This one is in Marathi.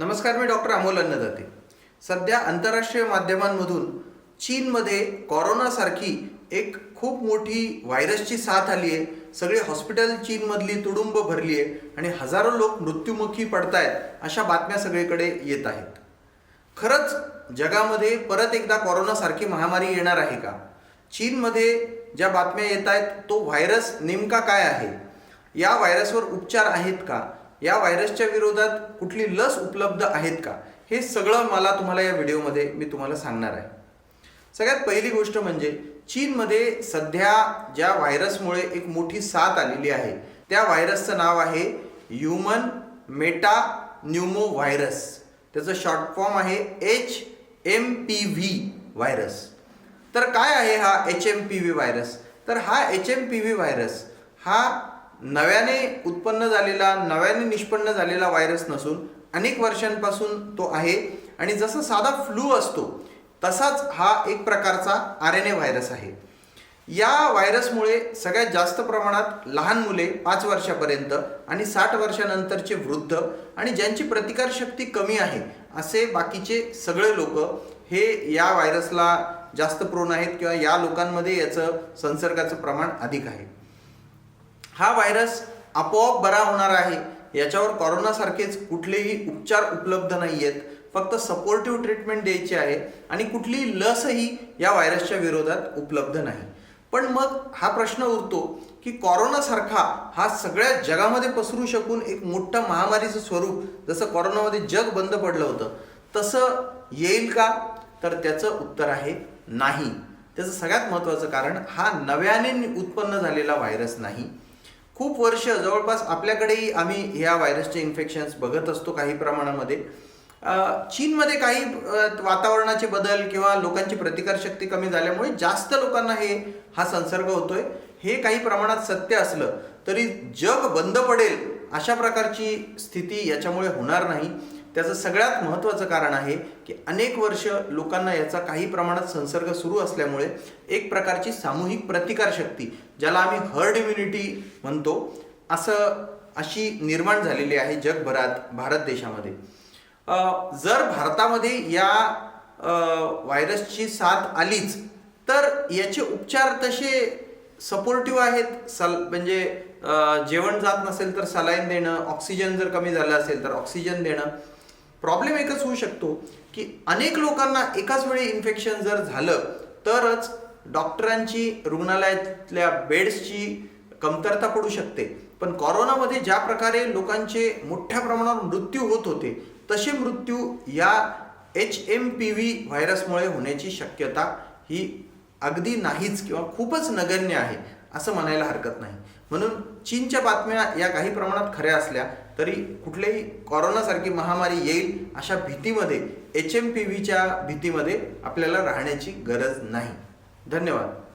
नमस्कार मी डॉक्टर अमोल अन्नदाते. सध्या आंतरराष्ट्रीय माध्यमांमधून चीनमध्ये कॉरोनासारखी एक खूप मोठी व्हायरसची साथ आली आहे सगळी हॉस्पिटल चीनमधली तुडुंब भरली आहे आणि हजारो लोक मृत्युमुखी पडतायत अशा बातम्या सगळीकडे येत आहेत. खरंच जगामध्ये परत एकदा कोरोनासारखी महामारी येणार आहे का? चीनमध्ये ज्या बातम्या येत आहेत तो व्हायरस नेमका काय आहे? या व्हायरसवर उपचार आहेत का? या व्हायरसच्या विरोधात कुठली लस उपलब्ध आहेत का? हे सगळं मला तुम्हाला या व्हिडिओमध्ये मी तुम्हाला सांगणार आहे. सगळ्यात पहिली गोष्ट म्हणजे चीनमध्ये सध्या ज्या व्हायरसमुळे एक मोठी साथ आलेली आहे त्या व्हायरसचं नाव आहे ह्युमन मेटा न्यूमो व्हायरस त्याचं शॉर्ट फॉर्म आहे H M P V virus. तर काय आहे हा H M P V virus? तर हा H M P V virus हा नव्याने उत्पन्न झालेला नव्याने निष्पन्न झालेला व्हायरस नसून अनेक वर्षांपासून तो आहे. आणि जसं साधा फ्लू असतो तसाच हा एक प्रकारचा आर एन ए व्हायरस आहे. या व्हायरसमुळे सगळ्यात जास्त प्रमाणात लहान मुले पाच वर्षापर्यंत आणि साठ वर्षानंतरचे वृद्ध आणि ज्यांची प्रतिकारशक्ती कमी आहे असे बाकीचे सगळे लोक हे या व्हायरसला जास्त प्रोन आहेत किंवा या लोकांमध्ये याचं संसर्गाचं प्रमाण अधिक आहे. हा व्हायरस आपोआप बरा होणार आहे. याच्यावर कॉरोनासारखेच कुठलेही उपचार उपलब्ध नाही आहेत फक्त सपोर्टिव्ह ट्रीटमेंट द्यायची आहे आणि कुठलीही लसही या व्हायरसच्या विरोधात उपलब्ध नाही. पण मग हा प्रश्न उरतो की कॉरोनासारखा हा सगळ्या जगामध्ये पसरू शकून एक मोठं महामारीचं स्वरूप जसं कॉरोनामध्ये जग बंद पडलं होतं तसं येईल का? तर त्याचं उत्तर आहे नाही. त्याचं सगळ्यात महत्त्वाचं कारण हा नव्याने उत्पन्न झालेला व्हायरस नाही. खूप वर्ष जवळपास आपल्याकडेही आम्ही ह्या व्हायरसचे इन्फेक्शन्स बघत असतो काही प्रमाणामध्ये. चीनमध्ये काही वातावरणाचे बदल किंवा लोकांची प्रतिकारशक्ती कमी झाल्यामुळे जास्त लोकांना हे हा संसर्ग होतोय. हे काही प्रमाणात सत्य असलं तरी जग बंद पडेल अशा प्रकारची स्थिती याच्यामुळे होणार नाही. त्याचं सगळ्यात महत्त्वाचं कारण आहे की अनेक वर्ष लोकांना याचा काही प्रमाणात संसर्ग सुरू असल्यामुळे एक प्रकारची सामूहिक प्रतिकारशक्ती ज्याला आम्ही हर्ड इम्युनिटी म्हणतो असं अशी निर्माण झालेली आहे जगभरात भारत देशामध्ये. जर भारतामध्ये या व्हायरसची साथ आलीच तर याचे उपचार तसे सपोर्टिव्ह आहेत. सल म्हणजे जेवण जात नसेल तर सलाईन देणं ऑक्सिजन जर कमी झालं असेल तर ऑक्सिजन देणं. प्रॉब्लेम एकच होऊ शकतो की अनेक लोकांना एकाच वेळी इन्फेक्शन जर झालं तरच डॉक्टरांची रुग्णालयातल्या बेड्सची कमतरता पडू शकते. पण कोरोनामध्ये ज्या प्रकारे लोकांचे मोठ्या प्रमाणावर मृत्यू होत होते तसे मृत्यू या एच एम पी व्ही व्हायरसमुळे होण्याची शक्यता ही अगदी नाहीच किंवा खूपच नगण्य आहे असं म्हणायला हरकत नाही. म्हणून चीनच्या बातम्या या काही प्रमाणात खऱ्या असल्या तरी कुठल्याही कोरोनासारखी महामारी येईल अशा भीतीमध्ये एच एम पी व्हीच्या भीतीमध्ये आपल्याला राहण्याची गरज नाही. धन्यवाद.